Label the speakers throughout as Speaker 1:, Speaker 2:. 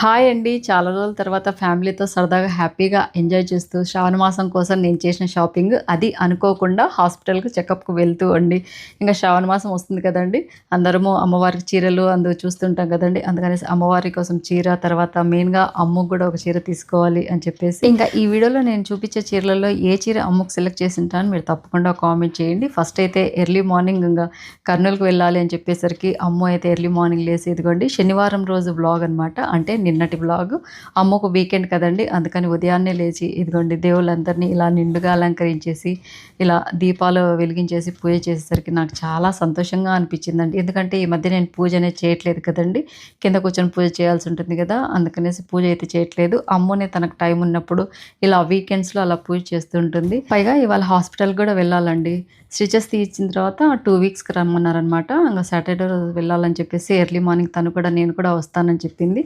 Speaker 1: Hi అండి. చాలా రోజుల తర్వాత ఫ్యామిలీతో సరదాగా హ్యాపీగా ఎంజాయ్ చేస్తూ శ్రావణ మాసం కోసం నేను చేసిన షాపింగ్. అది అనుకోకుండా హాస్పిటల్కి చెకప్కి వెళ్తూ అండి. ఇంకా శ్రావణ మాసం వస్తుంది కదండి. అందరము అమ్మవారికి చీరలు అందు చూస్తుంటాం కదండి. అందుకనేసి అమ్మవారి కోసం చీర తర్వాత మెయిన్గా అమ్ముకు కూడా ఒక చీర తీసుకోవాలి అని చెప్పేసి ఇంకా ఈ వీడియోలో నేను చూపించే చీరలలో ఏ చీర అమ్ముకు సెలెక్ట్ చేసి ఉంటాను మీరు తప్పకుండా కామెంట్ చేయండి. ఫస్ట్ అయితే ఎర్లీ మార్నింగ్ ఇంకా కర్నూలుకు వెళ్ళాలి అని చెప్పేసరికి అమ్మ అయితే ఎర్లీ మార్నింగ్ లేసి ఇదిగోండి. శనివారం రోజు బ్లాగ్ అనమాట అంటే నిన్నటి బ్లాగ్ అమ్మకు వీకెండ్ కదండి అందుకని ఉదయాన్నే లేచి ఇదిగోండి దేవుళ్ళందరినీ ఇలా నిండుగా అలంకరించేసి ఇలా దీపాలు వెలిగించేసి పూజ చేసేసరికి నాకు చాలా సంతోషంగా అనిపించిందండి. ఎందుకంటే ఈ మధ్య నేను పూజ అనేది చేయట్లేదు కదండి కింద కూర్చొని పూజ చేయాల్సి ఉంటుంది కదా అందుకనేసి పూజ అయితే చేయట్లేదు. అమ్మనే తనకు టైం ఉన్నప్పుడు ఇలా వీకెండ్స్లో అలా పూజ చేస్తుంటుంది పైగా ఇవాళ హాస్పిటల్ కూడా వెళ్ళాలండి. స్టిచెస్ తీయించిన తర్వాత టూ వీక్స్కి రమ్మన్నారనమాట ఇంకా సాటర్డే రోజు వెళ్ళాలని చెప్పేసి ఎర్లీ మార్నింగ్ తను కూడా నేను కూడా వస్తానని చెప్పింది.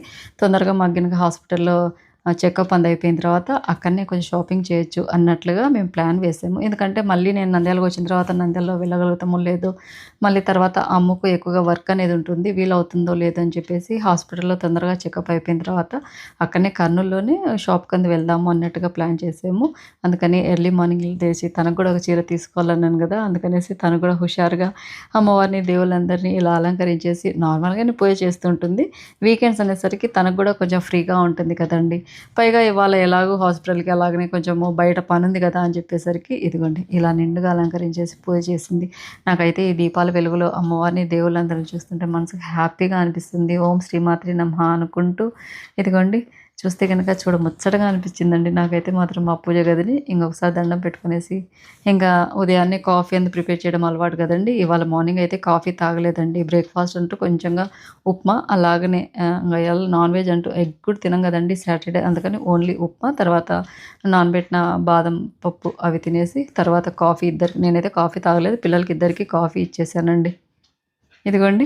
Speaker 1: తొందరగా మాకు హాస్పిటల్లో చెకప్ అంద అయిపోయిన తర్వాత అక్కడనే కొంచెం షాపింగ్ చేయొచ్చు అన్నట్లుగా మేము ప్లాన్ వేసాము. ఎందుకంటే మళ్ళీ నేను నంద్యాలకు వచ్చిన తర్వాత నంద్యాలలో వెళ్ళగలుగుతామో లేదో మళ్ళీ తర్వాత అమ్మకు ఎక్కువగా వర్క్ అనేది ఉంటుంది వీలవుతుందో లేదో అని చెప్పేసి హాస్పిటల్లో తొందరగా చెకప్ అయిపోయిన తర్వాత అక్కడనే కర్నూలులోనే షాప్ కింద వెళ్దాము అన్నట్టుగా ప్లాన్ చేసాము. అందుకని ఎర్లీ మార్నింగ్ లేచి తనకు కూడా ఒక చీర తీసుకోవాలన్నాను కదా అందుకనేసి తను కూడా హుషారుగా అమ్మవారిని దేవుళ్ళందరినీ ఇలా అలంకరించేసి నార్మల్గానే పూజ చేస్తుంటుంది వీకెండ్స్ అనేసరికి తనకు కూడా కొంచెం ఫ్రీగా ఉంటుంది కదండి. పైగా ఇవాళ ఎలాగో హాస్పిటల్కి అలాగనే కొంచెము బయట పని ఉంది కదా అని చెప్పేసరికి ఇదిగోండి ఇలా నిండుగా అలంకరించేసి పూజ చేసింది. నాకైతే ఈ దీపాల వెలుగులో అమ్మవారిని దేవుళ్ళందరూ చూస్తుంటే మనసుకు హ్యాపీగా అనిపిస్తుంది. ఓం శ్రీమాత్రి నమ్మ అనుకుంటూ ఇదిగోండి చూస్తే కనుక చూడ ముచ్చటగా అనిపించిందండి. నాకైతే మాత్రం మా పూజ గదిని ఇంకొకసారి దండం పెట్టుకునేసి ఇంకా ఉదయాన్నే కాఫీ అంత ప్రిపేర్ చేయడం అలవాటు కదండి. ఇవాళ మార్నింగ్ అయితే కాఫీ తాగలేదండి. బ్రేక్ఫాస్ట్ అంటూ కొంచెంగా ఉప్మా అలాగనే ఇవాళ నాన్ వెజ్ అంటూ ఎగ్ కూడా తినం కదండి సాటర్డే. అందుకని ఓన్లీ ఉప్మా తర్వాత నానబెట్టిన బాదం పప్పు అవి తినేసి తర్వాత కాఫీ ఇద్దరికి నేనైతే కాఫీ తాగలేదు. పిల్లలకి ఇద్దరికి కాఫీ ఇచ్చేసానండి. ఇదిగోండి.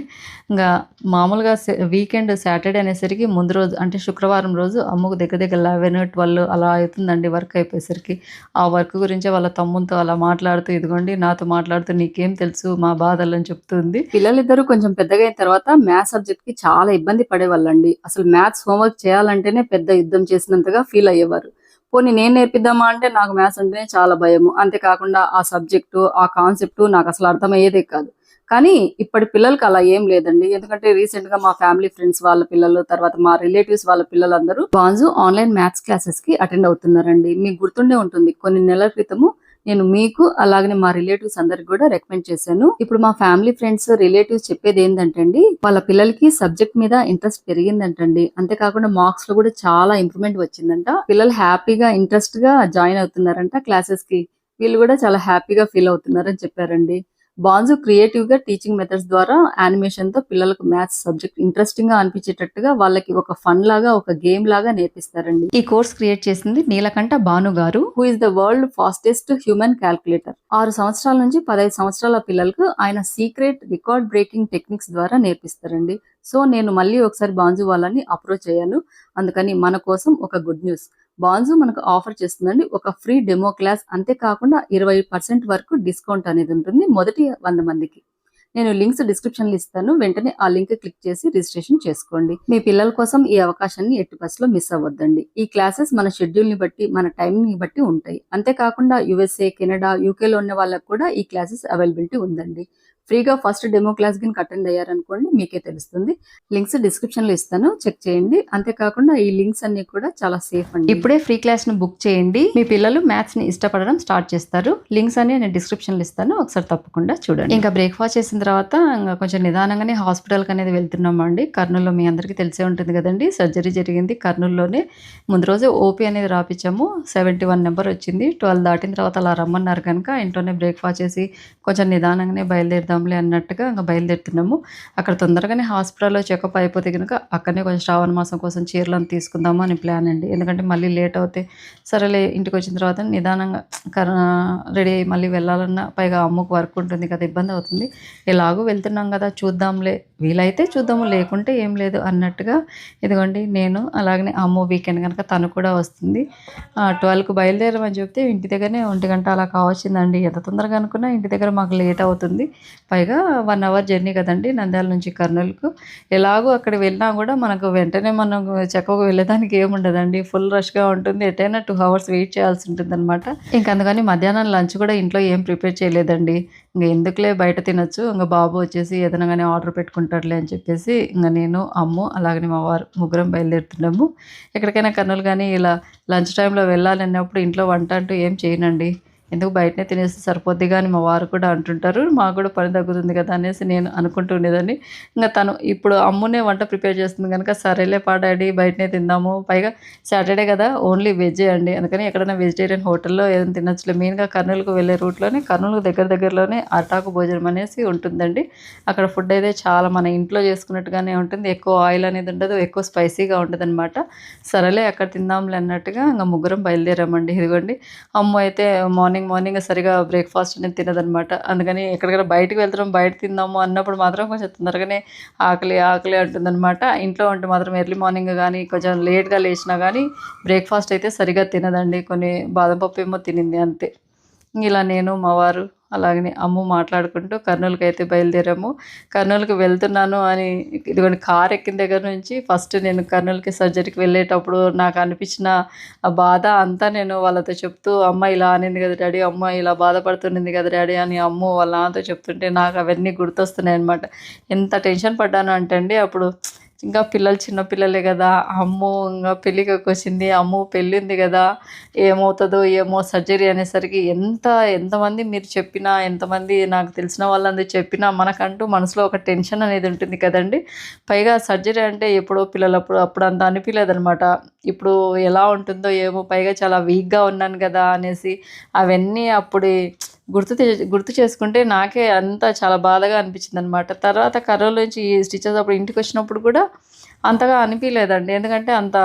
Speaker 1: ఇంకా మామూలుగా వీకెండ్ సాటర్డే అనేసరికి ముందు రోజు అంటే శుక్రవారం రోజు అమ్మకు దగ్గర దగ్గర లెవెన్ ట్వెల్వ్ అలా అవుతుందండి వర్క్ అయిపోయేసరికి. ఆ వర్క్ గురించి వాళ్ళ తమ్ముతో అలా మాట్లాడుతూ ఇదిగోండి నాతో మాట్లాడుతూ నీకేం తెలుసు మా బాధలు అని చెప్తుంది. పిల్లలిద్దరూ కొంచెం పెద్దగా అయిన తర్వాత మ్యాథ్స్ సబ్జెక్ట్కి చాలా ఇబ్బంది పడేవాళ్ళండి. అసలు మ్యాథ్స్ హోంవర్క్ చేయాలంటేనే పెద్ద యుద్ధం చేసినంతగా ఫీల్ అయ్యేవారు. పోనీ నేను నేర్పిద్దామా అంటే నాకు మ్యాథ్స్ అంటేనే చాలా భయము. అంతేకాకుండా ఆ సబ్జెక్టు ఆ కాన్సెప్టు నాకు అసలు అర్థమయ్యేదే కాదు. కానీ ఇప్పటి పిల్లలకి అలా ఏం లేదండి. ఎందుకంటే రీసెంట్గా మా ఫ్యామిలీ ఫ్రెండ్స్ వాళ్ళ పిల్లలు తర్వాత మా రిలేటివ్స్ వాళ్ళ పిల్లలందరూ బాన్జు ఆన్లైన్ మ్యాథ్స్ క్లాసెస్కి అటెండ్ అవుతున్నారండి. మీకు గుర్తుండే ఉంటుంది. కొన్ని నెలల క్రితము నేను మీకు అలాగనే మా రిలేటివ్స్ అందరికి కూడా రికమెండ్ చేశాను. ఇప్పుడు మా ఫ్యామిలీ ఫ్రెండ్స్ రిలేటివ్స్ చెప్పేది ఏంటంటే వాళ్ళ పిల్లలకి సబ్జెక్ట్ మీద ఇంట్రెస్ట్ పెరిగిందంటండి. అంతేకాకుండా మార్క్స్లో కూడా చాలా ఇంప్రూవ్మెంట్ వచ్చిందంట. పిల్లలు హ్యాపీగా ఇంట్రెస్ట్గా జాయిన్ అవుతున్నారంట క్లాసెస్కి. వీళ్ళు కూడా చాలా హ్యాపీగా ఫీల్ అవుతున్నారని చెప్పారండి. బాన్జు క్రియేటివ్గా టీచింగ్ మెథడ్స్ ద్వారా యానిమేషన్తో పిల్లలకు మ్యాథ్స్ సబ్జెక్ట్ ఇంట్రెస్టింగ్గా అనిపించేటట్టుగా వాళ్ళకి ఒక ఫన్ లాగా ఒక గేమ్ లాగా నేర్పిస్తారండి. ఈ కోర్స్ క్రియేట్ చేసింది Neelakantha Bhanu garu. Who is the world fastest human calculator. ఆరు సంవత్సరాల నుంచి పదహైదు సంవత్సరాల పిల్లలకు ఆయన సీక్రెట్ రికార్డ్ బ్రేకింగ్ టెక్నిక్స్ ద్వారా నేర్పిస్తారండి. సో నేను మళ్ళీ ఒకసారి బాన్జు వాళ్ళని అప్రోచ్ అయ్యాను. అందుకని మన కోసం ఒక గుడ్ న్యూస్. బాన్జు మనకు ఆఫర్ చేస్తుందండి. ఒక ఫ్రీ డెమో క్లాస్ అంతేకాకుండా ఇరవై పర్సెంట్ వరకు డిస్కౌంట్ అనేది ఉంటుంది. మొదటి వంద మందికి. నేను లింక్స్ డిస్క్రిప్షన్లో ఇస్తాను. వెంటనే ఆ లింక్ క్లిక్ చేసి రిజిస్ట్రేషన్ చేసుకోండి. మీ పిల్లల కోసం ఈ అవకాశాన్ని ఎట్టి బస్సులో మిస్ అవ్వద్దండి. ఈ క్లాసెస్ మన షెడ్యూల్ని బట్టి మన టైమింగ్ని బట్టి ఉంటాయి. అంతేకాకుండా యుఎస్ఏ కెనడా యూకేలో ఉన్న వాళ్ళకి కూడా ఈ క్లాసెస్ అవైలబిలిటీ ఉందండి. ఫ్రీగా ఫస్ట్ డెమో క్లాస్ కింద అటెండ్ అయ్యారనుకోండి మీకే తెలుస్తుంది. లింక్స్ డిస్క్రిప్షన్లో ఇస్తాను. చెక్ చేయండి. అంతేకాకుండా ఈ లింక్స్ అన్ని కూడా చాలా సేఫ్ అండి. ఇప్పుడే ఫ్రీ క్లాస్ను బుక్ చేయండి. మీ పిల్లలు మ్యాథ్స్ని ఇష్టపడడం స్టార్ట్ చేస్తారు. లింక్స్ అన్ని నేను డిస్క్రిప్షన్లో ఇస్తాను. ఒకసారి తప్పకుండా చూడండి. ఇంకా బ్రేక్ఫాస్ట్ చేసిన తర్వాత ఇంకా కొంచెం నిదానంగానే హాస్పిటల్కి అనేది వెళ్తున్నామండి కర్నూలులో మీ అందరికీ తెలిసే ఉంటుంది కదండి. సర్జరీ జరిగింది కర్నూలులోనే. ముందు రోజు ఓపీ అనేది రాపించాము సెవెంటీ వన్ నెంబర్ వచ్చింది. ట్వెల్వ్ దాటిన తర్వాత అలా రమ్మన్నారు కనుక ఇంట్లోనే బ్రేక్ఫాస్ట్ చేసి కొంచెం నిదానంగానే బయలుదేరుదాం చేద్దాంలే అన్నట్టుగా ఇంకా బయలుదేరుతున్నాము. అక్కడ తొందరగానే హాస్పిటల్లో చెకప్ అయిపోతే కనుక అక్కడనే కొంచెం శ్రావణ మాసం కోసం చీరలను తీసుకుందాము అని ప్లాన్ అండి. ఎందుకంటే మళ్ళీ లేట్ అవుతే సరేలే ఇంటికి వచ్చిన తర్వాత నిదానంగా రెడీ అయ్యి మళ్ళీ వెళ్ళాలన్నా పైగా అమ్మకు వర్క్ ఉంటుంది కదా ఇబ్బంది అవుతుంది. ఎలాగో వెళ్తున్నాం కదా చూద్దాంలే. వీలైతే చూద్దాము లేకుంటే ఏం లేదు అన్నట్టుగా ఇదిగోండి నేను అలాగనే అమ్మ వీకెండ్ కనుక తను కూడా వస్తుంది. ట్వెల్వ్కి బయలుదేరమని చెప్తే ఇంటి దగ్గరనే ఒంటి గంట అలా కావచ్చిందండి. ఎంత తొందరగా అనుకున్నా ఇంటి దగ్గర మాకు లేట్ అవుతుంది. పైగా వన్ అవర్ జర్నీ కదండి నంద్యాల నుంచి కర్నూలుకు. ఎలాగో అక్కడ వెళ్ళినా కూడా మనకు వెంటనే మనం చక్కగా వెళ్ళేదానికి ఏముండదండి ఫుల్ రష్గా ఉంటుంది. ఎటైనా టూ అవర్స్ వెయిట్ చేయాల్సి ఉంటుంది అనమాట ఇంక అందుకని మధ్యాహ్నం లంచ్ కూడా ఇంట్లో ఏం ప్రిపేర్ చేయలేదండి. ఇంకా ఎందుకులే బయట తినొచ్చు. ఇంకా బాబు వచ్చేసి ఏదైనా కానీ ఆర్డర్ పెట్టుకుంటాడులే అని చెప్పేసి ఇంకా నేను అమ్ము అలాగనే మా వారు ముగ్గురం బయలుదేరుతున్నాము. ఎక్కడికైనా కర్నూలు కానీ ఇలా లంచ్ టైంలో వెళ్ళాలన్నప్పుడు ఇంట్లో వంట అంటూ ఏం చేయనండి. ఎందుకు బయటనే తినేస్తే సరిపోద్ది కానీ మా వారు కూడా అంటుంటారు మాకు కూడా పని తగ్గుతుంది కదా అనేసి నేను అనుకుంటూ ఉండేదాన్ని. ఇంకా తను ఇప్పుడు అమ్మునే వంట ప్రిపేర్ చేస్తుంది కనుక సరేలే పాడాడి బయటనే తిందాము. పైగా సాటర్డే కదా ఓన్లీ వెజ్జే అండి. అందుకని ఎక్కడైనా వెజిటేరియన్ హోటల్లో ఏదైనా తినచ్చులే. మెయిన్గా కర్నూలుకు వెళ్ళే రూట్లోనే కర్నూలుకు దగ్గర దగ్గరలోనే అటాకు భోజనం అనేసి ఉంటుందండి. అక్కడ ఫుడ్ అయితే చాలా మన ఇంట్లో చేసుకున్నట్టుగానే ఉంటుంది. ఎక్కువ ఆయిల్ అనేది ఉండదు ఎక్కువ స్పైసీగా ఉంటుంది అనమాట సరేలే అక్కడ తిందాంలే అన్నట్టుగా ఇంకా ముగ్గురం బయలుదేరామండి. ఇదిగోండి అమ్మ అయితే మార్నింగ్ మార్నింగ్ సరిగా బ్రేక్ఫాస్ట్ అనేది తినదనమాట అందుకని ఎక్కడికైనా బయటకు వెళ్తున్నాం బయట తిందాము అన్నప్పుడు మాత్రం కొంచెం తొందరగానే ఆకలి ఆకలి అంటుందన్నమాట. ఇంట్లో ఉంటే మాత్రం ఎర్లీ మార్నింగ్ కానీ కొంచెం లేట్గా లేచినా కానీ బ్రేక్ఫాస్ట్ అయితే సరిగా తినదండి. కొన్ని బాదం పప్పు ఏమో తినింది అంతే. ఇలా నేను మా వారు అలాగనే అమ్ము మాట్లాడుకుంటూ కర్నూలుకి అయితే బయలుదేరాము. కర్నూలుకి వెళ్తున్నాను అని ఇదిగోండి కార్ ఎక్కిన దగ్గర నుంచి ఫస్ట్ నేను కర్నూలుకి సర్జరీకి వెళ్ళేటప్పుడు నాకు అనిపించిన ఆ బాధ అంతా నేను వాళ్ళతో చెప్తూ అమ్మ ఇలా అనింది కదా డాడీ అమ్మ ఇలా బాధపడుతున్నది కదా డాడీ అని అమ్ము వాళ్ళ నాన్నతో చెప్తుంటే నాకు అవన్నీ గుర్తొస్తున్నాయి అనమాట ఎంత టెన్షన్ పడ్డాను అంటే అండి అప్పుడు ఇంకా పిల్లలు చిన్న పిల్లలే కదా. అమ్మో ఇంకా పెళ్ళికి వచ్చింది. అమ్ము పెళ్ళి ఉంది కదా. ఏమవుతుందో ఏమో సర్జరీ అనేసరికి ఎంత ఎంతమంది మీరు చెప్పినా ఎంతమంది నాకు తెలిసిన వాళ్ళందరూ చెప్పినా మనకంటూ మనసులో ఒక టెన్షన్ అనేది ఉంటుంది కదండి. పైగా సర్జరీ అంటే ఎప్పుడో పిల్లలప్పుడు అప్పుడు అంత అనిపించలేదనమాట ఇప్పుడు ఎలా ఉంటుందో ఏమో పైగా చాలా వీక్గా ఉన్నాను కదా అనేసి అవన్నీ అప్పుడు గుర్తు గుర్తు చేసుకుంటే నాకే అంతా చాలా బాధగా అనిపించింది అనమాట తర్వాత కర్రల నుంచి ఈ స్టిచెస్ అప్పుడు ఇంటికి వచ్చినప్పుడు కూడా అంతగా అనిపించలేదండి ఎందుకంటే అంత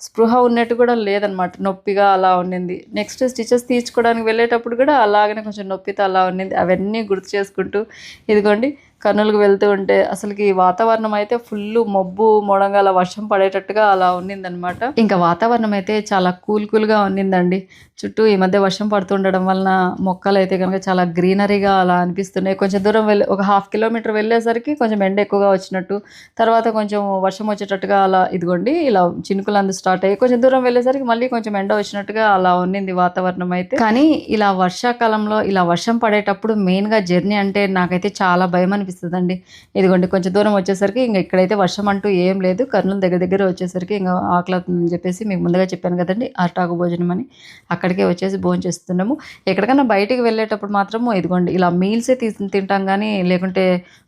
Speaker 1: స్పృహ ఉన్నట్టు కూడా లేదనమాట నొప్పిగా అలా ఉండింది. నెక్స్ట్ స్టిచెస్ తీర్చుకోవడానికి వెళ్ళేటప్పుడు కూడా అలాగనే కొంచెం నొప్పితో అలా ఉండింది. అవన్నీ గుర్తు చేసుకుంటూ ఇదిగోండి కర్నూలుకు వెళ్తూ ఉంటే అసలుకి ఈ వాతావరణం అయితే ఫుల్ మబ్బు మొడంగా అలా వర్షం పడేటట్టుగా అలా ఉన్నిందనమాట ఇంకా వాతావరణం అయితే చాలా కూల్ కూల్గా ఉన్నిందండి. చుట్టూ ఈ మధ్య వర్షం పడుతుండడం వలన మొక్కలు అయితే కనుక చాలా గ్రీనరీగా అలా అనిపిస్తున్నాయి. కొంచెం దూరం వెళ్ళి ఒక హాఫ్ కిలోమీటర్ వెళ్ళేసరికి కొంచెం ఎండ ఎక్కువగా వచ్చినట్టు తర్వాత కొంచెం వర్షం వచ్చేటట్టుగా అలా ఇదిగోండి ఇలా చినుకులు అందు స్టార్ట్ అయ్యి కొంచెం దూరం వెళ్ళేసరికి మళ్ళీ కొంచెం ఎండ వచ్చినట్టుగా అలా ఉన్నింది వాతావరణం అయితే. కానీ ఇలా వర్షాకాలంలో ఇలా వర్షం పడేటప్పుడు మెయిన్గా జర్నీ అంటే నాకైతే చాలా భయం అనిపిస్తుందండి. ఇదిగోండి కొంచెం దూరం వచ్చేసరికి ఇంకా ఇక్కడైతే వర్షం అంటూ ఏం లేదు. కర్నూలు దగ్గర దగ్గర వచ్చేసరికి ఇంకా ఆకలవుతుందని చెప్పేసి మీకు ముందుగా చెప్పాను కదండి అరటాకు భోజనం అని. అక్కడికే వచ్చేసి భోజనం చేస్తున్నాము. ఎక్కడికైనా బయటికి వెళ్ళేటప్పుడు మాత్రము ఇదిగోండి ఇలా మీల్సే తీసి తింటాం కానీ లేకుంటే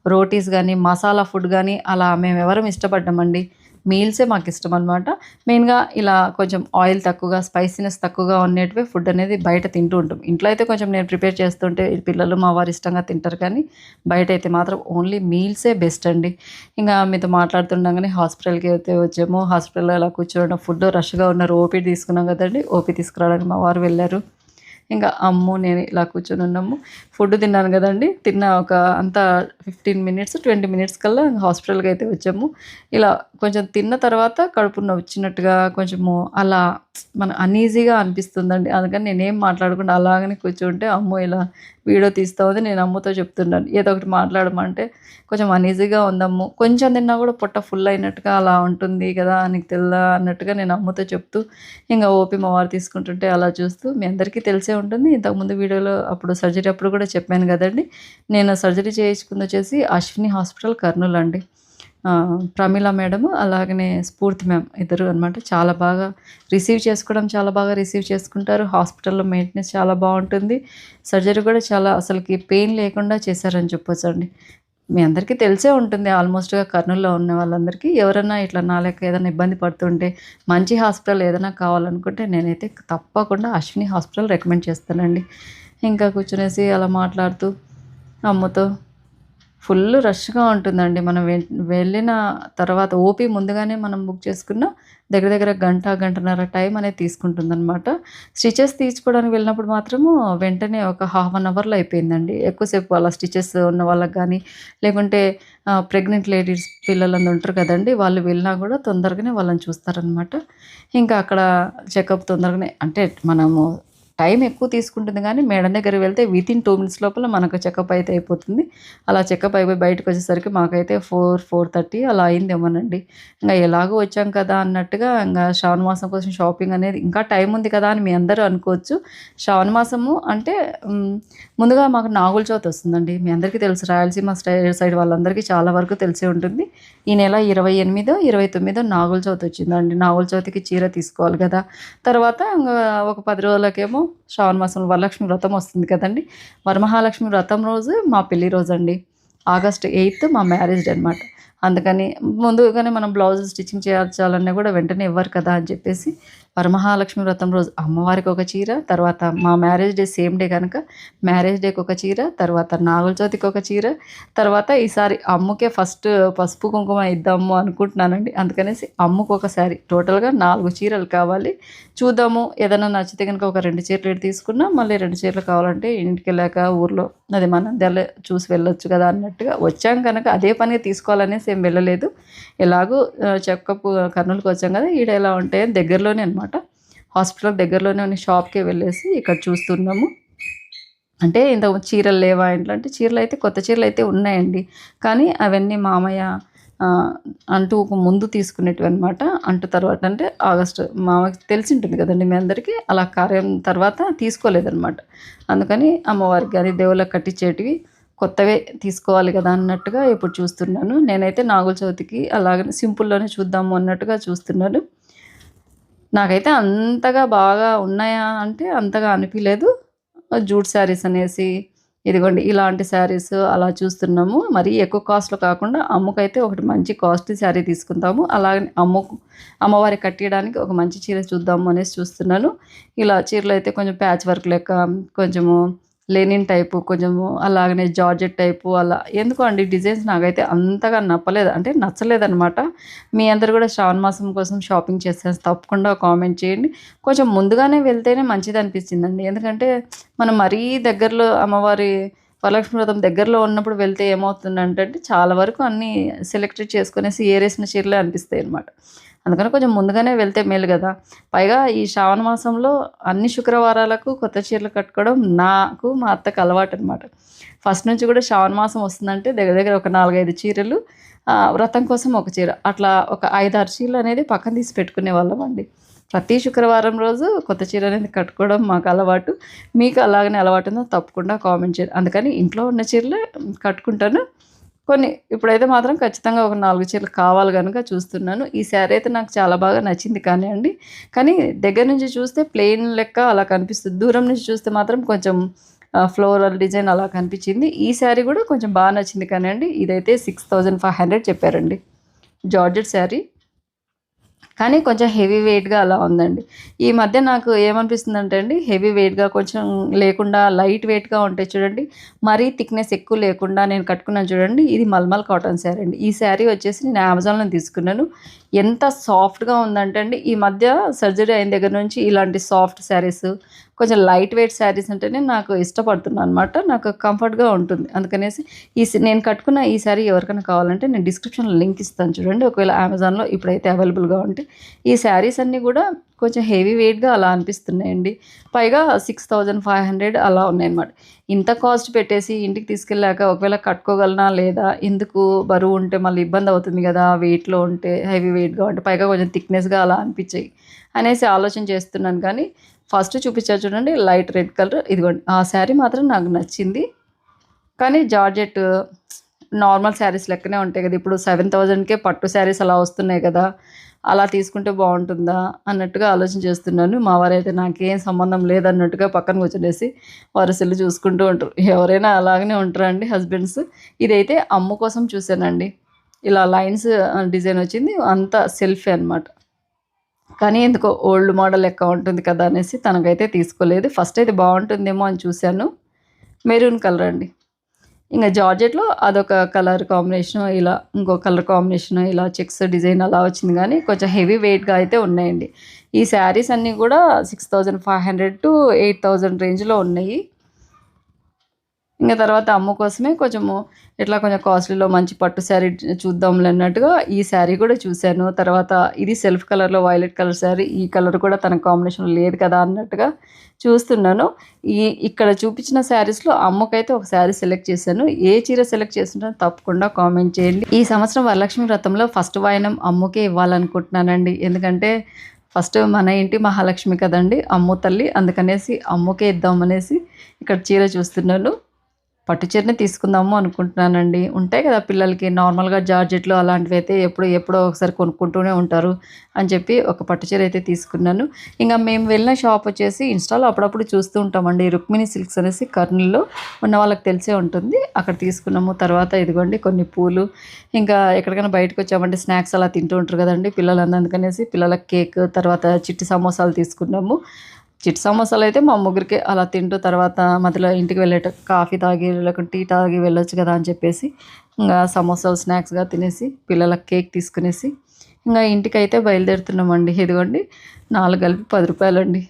Speaker 1: రోటీస్ కానీ మసాలా ఫుడ్ కానీ అలా మేము ఎవరం ఇష్టపడ్డామండి మీల్సే మాకు ఇష్టం అనమాట మెయిన్గా ఇలా కొంచెం ఆయిల్ తక్కువగా స్పైసీనెస్ తక్కువగా ఉండేటివి ఫుడ్ అనేది బయట తింటూ ఉంటాం. ఇంట్లో అయితే కొంచెం నేను ప్రిపేర్ చేస్తుంటే పిల్లలు మా వారు ఇష్టంగా తింటారు కానీ బయట అయితే మాత్రం ఓన్లీ మీల్సే బెస్ట్ అండి. ఇంకా మీతో మాట్లాడుతుండగానే హాస్పిటల్కి అయితే వచ్చాము. హాస్పిటల్లో ఇలా కూర్చోవడం ఫుడ్ రష్గా ఉన్నారు ఓపీ తీసుకున్నాం కదండి. ఓపీ తీసుకురావడానికి మా వారు వెళ్ళారు. ఇంకా అమ్ము నేను ఇలా కూర్చొని ఉన్నాము. ఫుడ్ తిన్నాను కదండి. తిన్న ఒక అంతా ఫిఫ్టీన్ మినిట్స్ ట్వంటీ మినిట్స్ కల్లా హాస్పిటల్కి అయితే వచ్చాము. ఇలా కొంచెం తిన్న తర్వాత కడుపు వచ్చినట్టుగా కొంచెము అలా మన అనీజీగా అనిపిస్తుందండి. అందుకని నేనేం మాట్లాడకుండా అలాగనే కూర్చుంటే అమ్మ ఇలా వీడియో తీస్తా ఉంది నేను అమ్మతో చెప్తున్నాను ఏదో ఒకటి మాట్లాడమంటే కొంచెం అనీజీగా ఉందమ్ము. కొంచెం తిన్నా కూడా పొట్ట ఫుల్ అయినట్టుగా అలా ఉంటుంది కదా నీకు తెల్దా అన్నట్టుగా నేను అమ్మతో చెప్తూ ఇంకా ఓపి మా వారు తీసుకుంటుంటే అలా చూస్తూ మీ అందరికీ తెలిసే ఉంటుంది. ఇంతకుముందు వీడియోలో అప్పుడు సర్జరీ అప్పుడు కూడా చెప్పాను కదండి. నేను సర్జరీ చేయించుకుంది వచ్చేసి అశ్విని హాస్పిటల్ కర్నూలు అండి. ప్రమీల మేడం అలాగనే స్ఫూర్తి మ్యామ్ ఇద్దరు అనమాట చాలా బాగా రిసీవ్ చేసుకోవడం చాలా బాగా రిసీవ్ చేసుకుంటారు. హాస్పిటల్లో మెయింటెనెన్స్ చాలా బాగుంటుంది. సర్జరీ కూడా చాలా అసలుకి పెయిన్ లేకుండా చేశారని చెప్పొచ్చు అండి మీ అందరికీ తెలిసే ఉంటుంది. ఆల్మోస్ట్గా కర్నూలులో ఉన్న వాళ్ళందరికీ ఎవరైనా ఇట్లా నా లెక్క ఏదైనా ఇబ్బంది పడుతుంటే మంచి హాస్పిటల్ ఏదైనా కావాలనుకుంటే నేనైతే తప్పకుండా అశ్విని హాస్పిటల్ రికమెండ్ చేస్తానండి. ఇంకా కూర్చునేసి అలా మాట్లాడుతూ అమ్మతో ఫుల్ రష్గా ఉంటుందండి. మనం వె- వెళ్ళిన తర్వాత ఓపీ ముందుగానే మనం బుక్ చేసుకున్న దగ్గర దగ్గర గంట గంటన్నర టైం అనేది తీసుకుంటుంది అనమాట స్టిచెస్ తీసుకోవడానికి వెళ్ళినప్పుడు మాత్రము వెంటనే ఒక హాఫ్ అన్ అవర్లో అయిపోయిందండి. ఎక్కువసేపు అలా స్టిచెస్ ఉన్న వాళ్ళకి కానీ లేకుంటే ప్రెగ్నెంట్ లేడీస్ పిల్లలందరూ ఉంటారు కదండి వాళ్ళు వెళ్ళినా కూడా తొందరగానే వాళ్ళని చూస్తారనమాట ఇంకా అక్కడ చెకప్ తొందరగానే అంటే మనము టైం ఎక్కువ తీసుకుంటుంది కానీ మేడం దగ్గరికి వెళ్తే విత్ ఇన్ టూ మినిట్స్ లోపల మనకు చెకప్ అయితే అయిపోతుంది. అలా చెకప్ అయిపోయి బయటకు వచ్చేసరికి మాకైతే ఫోర్ ఫోర్ థర్టీ అలా అయిందేమోనండి. ఇంకా ఎలాగో వచ్చాం కదా అన్నట్టుగా ఇంకా శ్రావణ మాసం కోసం షాపింగ్ అనేది ఇంకా టైం ఉంది కదా అని మీ అందరూ అనుకోవచ్చు. శ్రావణ మాసము అంటే ముందుగా మాకు నాగుల చవితి వస్తుందండి. మీ అందరికీ తెలుసు రాయలసీమ సైడ్ వాళ్ళందరికీ చాలా వరకు తెలిసే ఉంటుంది. ఈ నెల ఇరవై ఎనిమిదో ఇరవై తొమ్మిదో నాగుల చవితి వచ్చిందండి. నాగుల చవితికి చీర తీసుకోవాలి కదా. తర్వాత ఇంకా ఒక పది రోజులకేమో శ్రావణ మాసంలో వరలక్ష్మి వ్రతం వస్తుంది కదండి. వరమహాలక్ష్మి వ్రతం రోజు మా పెళ్ళి రోజు అండి ఆగస్ట్ ఎయిత్ మా మ్యారేజ్ డే అనమాట అందుకని ముందుగానే మనం బ్లౌజ్ స్టిచ్చింగ్ చేయాల్చాలన్నా కూడా వెంటనే ఇవ్వరు కదా అని చెప్పేసి వరమహాలక్ష్మి వ్రతం రోజు అమ్మవారికి ఒక చీర తర్వాత మా మ్యారేజ్ డే సేమ్ డే కనుక మ్యారేజ్ డేకి ఒక చీర తర్వాత నాగుల చవితికి ఒక చీర తర్వాత ఈసారి అమ్ముకే ఫస్ట్ పసుపు కుంకుమ ఇద్దాము అనుకుంటున్నానండి. అందుకనేసి అమ్ముకు ఒక శారీ టోటల్గా నాలుగు చీరలు కావాలి. చూద్దాము ఏదైనా నచ్చితే కనుక ఒక రెండు చీరలు ఇటు తీసుకున్నా మళ్ళీ రెండు చీరలు కావాలంటే ఇంటికి వెళ్ళాక ఊర్లో అది మనం దెల్ల చూసి వెళ్ళొచ్చు కదా అన్నట్టుగా వచ్చాం కనుక అదే పనిగా తీసుకోవాలనేసి ఏం వెళ్ళలేదు. ఎలాగో చెక్కపు కర్నూలుకి వచ్చాం కదా ఈడ ఎలా ఉంటాయి దగ్గరలోనే అనమాట హాస్పిటల్ దగ్గరలోనే ఉన్న షాప్కి వెళ్ళేసి ఇక్కడ చూస్తున్నాము. అంటే ఇంత చీరలు లేవా ఇంట్లో? అంటే చీరలు అయితే కొత్త చీరలు అయితే ఉన్నాయండి. కానీ అవన్నీ మామయ్య అంటూ ఒక ముందు తీసుకునేటివి అనమాట అంటూ తర్వాత అంటే ఆగస్టు మామకి తెలిసి ఉంటుంది కదండి మీ అందరికీ. అలా కార్యం తర్వాత తీసుకోలేదనమాట అందుకని అమ్మవారికి కానీ దేవుళ్ళకి కట్టించేటివి కొత్తవే తీసుకోవాలి కదా అన్నట్టుగా ఇప్పుడు చూస్తున్నాను. నేనైతే నాగుల చవితికి అలాగనే సింపుల్లోనే చూద్దాము అన్నట్టుగా చూస్తున్నాను. నాకైతే అంతగా బాగా ఉన్నాయా అంటే అంతగా అనిపించలేదు జూట్ శారీస్ అనేసి ఇదిగోండి ఇలాంటి శారీస్ అలా చూస్తున్నాము. మరి ఎక్కువ కాస్ట్లో కాకుండా అమ్మకైతే ఒకటి మంచి కాస్ట్లీ శారీ తీసుకుందాము. అలాగే అమ్మకు అమ్మవారి కట్టడానికి ఒక మంచి చీర చూద్దాము అనేసి చూస్తున్నాను. ఇలా చీరలు అయితే కొంచెం ప్యాచ్ వర్క్ లెక్క కొంచెము లెనిన్ టైపు కొంచెము అలాగనే జార్జెట్ టైపు అలా. ఎందుకో అండి డిజైన్స్ నాకైతే అంతగా నప్పలేదు. అంటే నచ్చలేదన్నమాట. మీ అందరు కూడా శ్రావణ మాసం కోసం షాపింగ్ చేసేసి తప్పకుండా కామెంట్ చేయండి. కొంచెం ముందుగానే వెళ్తేనే మంచిది అనిపించిందండి ఎందుకంటే మనం మరీ దగ్గరలో అమ్మవారి వరలక్ష్మి వ్రతం దగ్గరలో ఉన్నప్పుడు వెళ్తే ఏమవుతుందంటే చాలా వరకు అన్నీ సెలెక్టెడ్ చేసుకునేసి ఏరేసిన చీరలే అనిపిస్తాయి అనమాట అందుకని కొంచెం ముందుగానే వెళ్తే మేలు కదా. పైగా ఈ శ్రావణ మాసంలో అన్ని శుక్రవారాలకు కొత్త చీరలు కట్టుకోవడం నాకు మా అత్తకు అలవాటు అనమాట ఫస్ట్ నుంచి కూడా శ్రావణ మాసం వస్తుందంటే దగ్గర దగ్గర ఒక నాలుగైదు చీరలు వ్రతం కోసం ఒక చీర అట్లా ఒక ఐదారు చీరలు అనేది పక్కన తీసి పెట్టుకునే వాళ్ళం అండి. ప్రతి శుక్రవారం రోజు కొత్త చీర అనేది కట్టుకోవడం మాకు అలవాటు. మీకు అలాగనే అలవాటు ఉందో? తప్పకుండా కామెంట్ చేయండి. అందుకని ఇంట్లో ఉన్న చీరలే కట్టుకుంటాను. కొన్ని ఇప్పుడైతే మాత్రం ఖచ్చితంగా ఒక నాలుగు చీరలు కావాలి కనుక చూస్తున్నాను. ఈ శారీ అయితే నాకు చాలా బాగా నచ్చింది కానీ అండి కానీ దగ్గర నుంచి చూస్తే ప్లెయిన్ లెక్క అలా కనిపిస్తుంది. దూరం నుంచి చూస్తే మాత్రం కొంచెం ఫ్లోరల్ డిజైన్ అలా కనిపించింది. ఈ శారీ కూడా కొంచెం బాగా నచ్చింది కానీ అండి ఇదైతే సిక్స్ థౌజండ్ ఫైవ్ హండ్రెడ్ చెప్పారండి. Georgette saree. కానీ కొంచెం హెవీ వెయిట్గా అలా ఉందండి. ఈ మధ్య నాకు ఏమనిపిస్తుంది అంటే అండి హెవీ వెయిట్గా కొంచెం లేకుండా లైట్ వెయిట్గా ఉంటాయి చూడండి మరీ థిక్నెస్ ఎక్కువ లేకుండా నేను కట్టుకున్నాను చూడండి ఇది మల్మల్ కాటన్ శారీ అండి. ఈ శారీ వచ్చేసి నేను అమెజాన్లో తీసుకున్నాను. ఎంత సాఫ్ట్గా ఉందంటే అండి ఈ మధ్య సర్జరీ అయిన దగ్గర నుంచి ఇలాంటి సాఫ్ట్ శారీస్ కొంచెం లైట్ వెయిట్ శారీస్ అంటేనే నాకు ఇష్టపడుతున్నాను అనమాట నాకు కంఫర్ట్గా ఉంటుంది. అందుకనేసి ఈ స- నేను కట్టుకున్న ఈ శారీ ఎవరికైనా కావాలంటే నేను డిస్క్రిప్షన్లో లింక్ ఇస్తాను చూడండి. ఒకవేళ అమెజాన్లో ఇప్పుడైతే అవైలబుల్గా ఉంటే. ఈ శారీస్ అన్నీ కూడా కొంచెం హెవీ వెయిట్గా అలా అనిపిస్తున్నాయండి. పైగా సిక్స్ థౌజండ్ ఫైవ్ హండ్రెడ్ అలా ఉన్నాయన్నమాట. ఇంత కాస్ట్ పెట్టేసి ఇంటికి తీసుకెళ్ళాక ఒకవేళ కట్టుకోగలనా లేదా? ఎందుకు బరువు ఉంటే మళ్ళీ ఇబ్బంది అవుతుంది కదా? వెయిట్లో ఉంటే హెవీ వెయిట్గా ఉంటే పైగా కొంచెం థిక్నెస్గా అలా అనిపించాయి అనేసి ఆలోచన చేస్తున్నాను. కానీ ఫస్ట్ చూపించారు చూడండి లైట్ రెడ్ కలర్. ఇదిగోండి ఆ శారీ మాత్రం నాకు నచ్చింది. కానీ జార్జెట్ నార్మల్ శారీస్ లెక్కనే ఉంటాయి కదా. ఇప్పుడు సెవెన్ థౌజండ్కే పట్టు శారీస్ అలా వస్తున్నాయి కదా. అలా తీసుకుంటే బాగుంటుందా అన్నట్టుగా ఆలోచన చేస్తున్నాను. మా వారైతే నాకేం సంబంధం లేదన్నట్టుగా పక్కన కూర్చునేసి వారు సెల్లు చూసుకుంటూ ఉంటారు. ఎవరైనా అలాగనే ఉంటారండి హస్బెండ్స్. ఇదైతే అమ్ము కోసం చూశానండి. ఇలా లైన్స్ డిజైన్ వచ్చింది. అంతా సెల్ఫీ అన్నమాట. కానీ ఎందుకో ఓల్డ్ మోడల్ లెక్క ఉంటుంది కదా అనేసి తనకైతే తీసుకోలేదు. ఫస్ట్ అయితే బాగుంటుందేమో అని చూశాను. మెరూన్ కలర్ అండి. ఇంకా జార్జెట్లో అదొక కలర్ కాంబినేషన్ ఇలా ఇంకో కలర్ కాంబినేషన్ ఇలా చెక్స్ డిజైన్ అలా వచ్చింది కానీ కొంచెం హెవీ వెయిట్గా అయితే ఉన్నాయండి. ఈ శారీస్ అన్నీ కూడా six thousand five hundred to eight thousand రేంజ్లో ఉన్నాయి. ఇంకా తర్వాత అమ్మ కోసమే కొంచెము ఇట్లా కొంచెం కాస్ట్లీలో మంచి పట్టు శారీ చూద్దాంలే అన్నట్టుగా ఈ శారీ కూడా చూశాను. తర్వాత ఇది సెల్ఫ్ కలర్లో వైలెట్ కలర్ శారీ ఈ కలర్ కూడా తన కాంబినేషన్ లేదు కదా అన్నట్టుగా చూస్తున్నాను. ఈ ఇక్కడ చూపించిన శారీస్లో అమ్మకైతే ఒక శారీ సెలెక్ట్ చేశాను. ఏ చీర సెలెక్ట్ చేస్తుంటారో తప్పకుండా కామెంట్ చేయండి. ఈ సంవత్సరం వరలక్ష్మి వ్రతంలో ఫస్ట్ వాయనం అమ్మకే ఇవ్వాలనుకుంటున్నానండి. ఎందుకంటే ఫస్ట్ మన ఇంటి మహాలక్ష్మి కదండి అమ్ము తల్లి అందుకనేసి అమ్మకే ఇద్దామనేసి ఇక్కడ చీర చూస్తున్నాను. పట్టు చీరని తీసుకుందాము అనుకుంటున్నానండి. ఉంటాయి కదా పిల్లలకి నార్మల్గా జార్జెట్లు అలాంటివి అయితే ఎప్పుడు ఎప్పుడో ఒకసారి కొనుక్కుంటూనే ఉంటారు అని చెప్పి ఒక పట్టు చీర అయితే తీసుకున్నాను. ఇంకా మేము వెళ్ళిన షాప్ వచ్చేసి ఇన్స్టాలో అప్పుడప్పుడు చూస్తూ ఉంటామండి. రుక్మిణి సిల్క్స్ అనేసి కర్నూలులో ఉన్న వాళ్ళకి తెలిసే ఉంటుంది. అక్కడ తీసుకున్నాము. తర్వాత ఇదిగోండి కొన్ని పూలు. ఇంకా ఎక్కడికైనా బయటకు వచ్చామంటే స్నాక్స్ అలా తింటూ ఉంటారు కదండి పిల్లలందరికనేసి పిల్లల కేక్ తర్వాత చిట్టి సమోసాలు తీసుకున్నాము. చిట్ సమోసాలు అయితే మా ముగ్గురికి అలా తింటూ తర్వాత మధ్యలో ఇంటికి వెళ్ళేట కాఫీ తాగి లేకుంటే టీ తాగి వెళ్ళొచ్చు కదా అని చెప్పేసి ఇంకా సమోసాలు స్నాక్స్గా తినేసి పిల్లలకి కేక్ తీసుకునేసి ఇంకా ఇంటికి అయితే బయలుదేరుతున్నామండి. ఇదిగోండి నాలుగు కలిపి పది రూపాయలండి.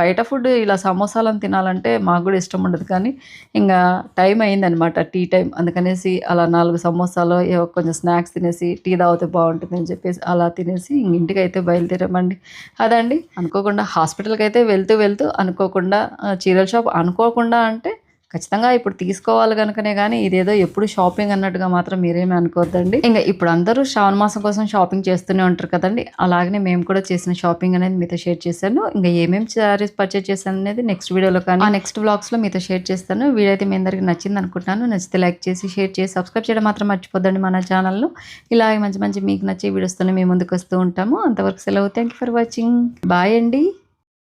Speaker 1: బయట ఫుడ్ ఇలా సమోసాలను తినాలంటే మాకు కూడా ఇష్టం ఉండదు. కానీ ఇంకా టైం అయిందనమాట టీ టైం. అందుకనేసి అలా నాలుగు సమోసాలు కొంచెం స్నాక్స్ తినేసి టీ తాగితే బాగుంటుంది అని చెప్పేసి అలా తినేసి ఇంటికి అయితే బయలుదేరామండి. అదండి. అనుకోకుండా హాస్పిటల్కి అయితే వెళ్తూ వెళ్తూ అనుకోకుండా చీరల షాప్ అనుకోకుండా అంటే ఖచ్చితంగా ఇప్పుడు తీసుకోవాలి కనుకనే కానీ ఇదేదో ఎప్పుడు షాపింగ్ అన్నట్టుగా మాత్రం మీరేమీ అనుకోవద్దండి ఇంకా ఇప్పుడు అందరూ శ్రావణ మాసం కోసం షాపింగ్ చేస్తూనే ఉంటారు కదండి. అలాగనే మేము కూడా చేసిన షాపింగ్ అనేది మీతో షేర్ చేశాను. ఇంకా ఏమేమి శారీస్ పర్చేస్ చేశాను అనేది నెక్స్ట్ వీడియోలో కానీ ఆ నెక్స్ట్ వ్లాగ్స్లో మీతో షేర్ చేస్తాను. వీడియో అయితే మీ అందరికీ నచ్చింది అనుకుంటున్నాను. నచ్చితే లైక్ చేసి షేర్ చేసి సబ్స్క్రైబ్ చేయడం మాత్రం మర్చిపోద్దండి మన ఛానల్ను. ఇలాగే మంచి మంచి మీకు నచ్చే వీడియోస్తోనే మేము ముందుకు వస్తూ ఉంటాము. అంతవరకు సెలవు. Thank you for watching bye అండి.